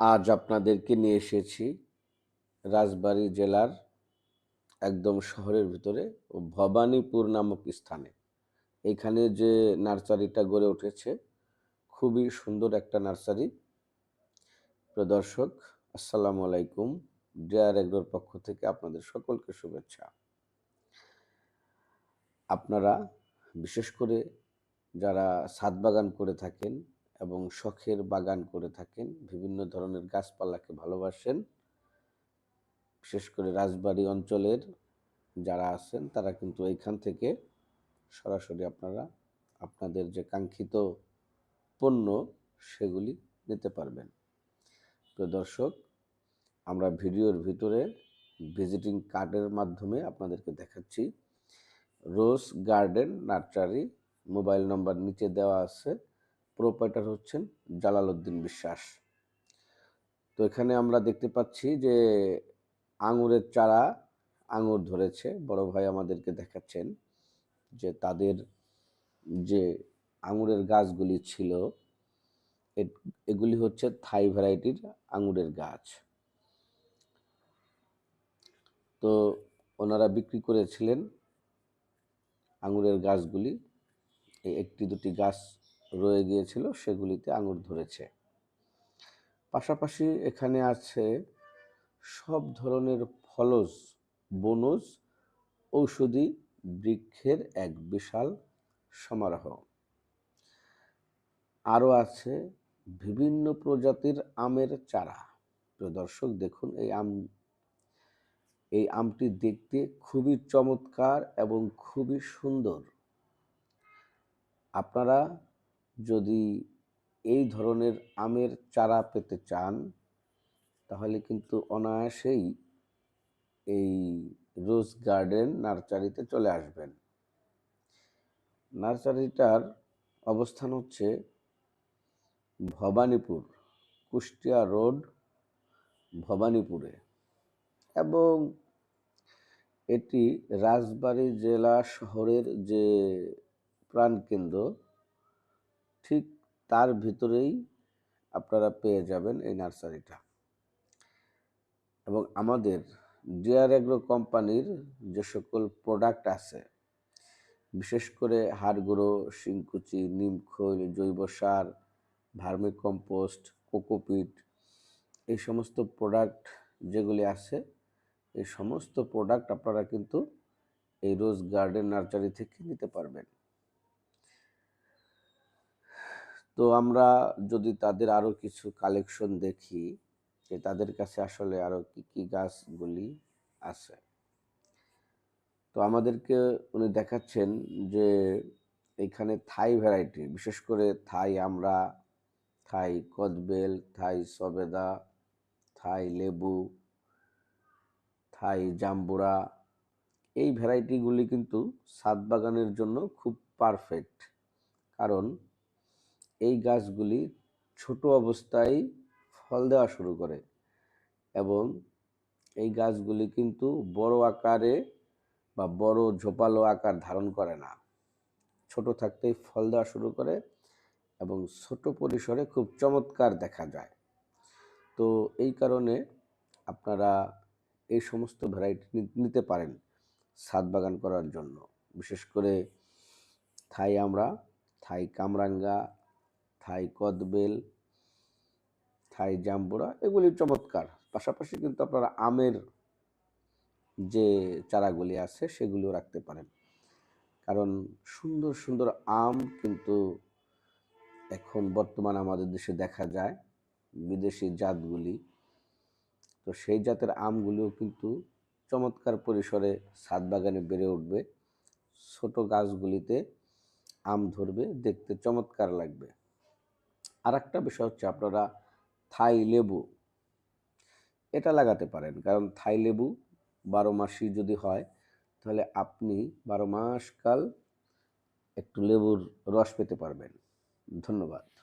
আজ আপনাদেরকে নিয়ে এসেছি রাজবাড়ী জেলার একদম শহরের ভিতরে ভবানীপুর নামক স্থানে। এখানে যে নার্সারিটা গড়ে উঠেছে, খুবই সুন্দর একটা নার্সারি। প্রিয় দর্শক আসসালামু আলাইকুম, ডিয়ার এগ্রোর পক্ষ থেকে আপনাদের সকলকে শুভেচ্ছা। আপনারা, বিশেষ করে যারা ছাদ বাগান করে থাকেন এবং শখের বাগান করে থাকেন। বিভিন্ন ধরনের গাছপালাকে ভালোবাসেন। বিশেষ করে রাজবাড়ি অঞ্চলের যারা আছেন, তারা কিন্তু এইখান থেকে সরাসরি আপনারা আপনাদের যে কাঙ্ক্ষিত পণ্য সেগুলি নিতে পারবেন। প্রিয় দর্শক, আমরা ভিডিওর ভিতরে ভিজিটিং কার্ডের মাধ্যমে আপনাদেরকে দেখাচ্ছি। Rose garden, nursery, mobile number নিচে দেওয়া আছে। প্রোপাইটার হচ্ছেন জালাল উদ্দিন বিশ্বাস। তো এখানে আমরা দেখতে পাচ্ছি যে আঙুরের চারা আঙুর ধরেছে। বড় ভাই আমাদেরকে দেখাচ্ছেন যে তাদের যে আঙুরের গাছগুলি ছিল এগুলি হচ্ছে থাই ভ্যারাইটির আঙুরের গাছ। তো ওনারা বিক্রি করেছিলেন আঙুরের গাছগুলি। একটি দুটি গাছ রয়ে গিয়েছিল, সেগুলিতে আঙুর ধরেছে। পাশাপাশি এখানে আছে সব ধরনের ফলজ, বনজ, ঔষধি বৃক্ষের এক বিশাল সমারোহ। আরও আছে বিভিন্ন প্রজাতির আমের চারা। প্রিয় দর্শক, দেখুন, এই আম, এই আমটি দেখতে খুবই চমৎকার এবং খুবই সুন্দর। আপনারা যদি এই ধরনের আমের চারা পেতে চান, তাহলে কিন্তু অনায়াসেই এই রোজ গার্ডেন নার্সারিতে চলে আসবেন। নার্সারিটার অবস্থান হচ্ছে ভবানীপুর, কুষ্টিয়া রোড, ভবানীপুরে এবং এটি রাজবাড়ী জেলা শহরের যে প্রাণকেন্দ্র ঠিক তার ভিতরেই আপনারা পেয়ে যাবেন এই নার্সারিটা। এবং আমাদের ডিয়ার এগ্রো কোম্পানির যে সকল প্রোডাক্ট আছে, বিশেষ করে হাড়গুঁড়ো, শিংকুচি নিমখৈল জৈব সার ভার্মি কম্পোস্ট কোকোপিট, এই সমস্ত প্রোডাক্ট যেগুলি আছে, এই সমস্ত প্রোডাক্ট আপনারা কিন্তু এই রোজ গার্ডেন নার্সারি থেকে নিতে পারবেন। তো আমরা যদি তাদের আরও কিছু কালেকশন দেখি, যে তাদের কাছে আসলে আরও কী কী গাছগুলি আছে? তো আমাদেরকে উনি দেখাচ্ছেন যে এখানে থাই ভ্যারাইটি বিশেষ করে থাই আমরা, থাই কদবেল, থাই সবেদা, থাই লেবু, থাই জাম্বুরা, এই ভ্যারাইটিগুলি কিন্তু সাত বাগানের জন্য খুব পারফেক্ট কারণ এই গাছগুলি ছোট অবস্থায় ফল দেওয়া শুরু করে এবং এই গাছগুলি কিন্তু বড় আকারে বা বড় ঝোপালো আকার ধারণ করে না। ছোট থাকতেই ফল দেওয়া শুরু করে এবং ছোট পরিসরে খুব চমৎকার দেখা যায়। তো এই কারণে আপনারা এই সমস্ত ভ্যারাইটি নিতে পারেন ছাদ বাগান করার জন্য। বিশেষ করে থাই আমরা, থাই কামরাঙ্গা থাই কদবেল, থাই জাম্বুরা, এগুলি চমৎকার। পাশাপাশি কিন্তু আপনারা আমের যে চারাগুলি আছে, সেগুলিও রাখতে পারেন। কারণ সুন্দর সুন্দর আম কিন্তু এখন বর্তমান আমাদের দেশে দেখা যায়, বিদেশি জাতগুলি। তো সেই জাতের আমগুলিও কিন্তু চমৎকার পরিসরে ছাদ বাগানে বেড়ে উঠবে। ছোট গাছগুলিতে আম ধরবে, দেখতে চমৎকার লাগবে। আর একটা বিষয় হচ্ছে আপনারা থাই লেবু, এটা লাগাতে পারেন। কারণ থাই লেবু বারো মাসই যদি হয়, তাহলে আপনি বারো মাস কাল একটু লেবুর রস পেতে পারবেন। ধন্যবাদ।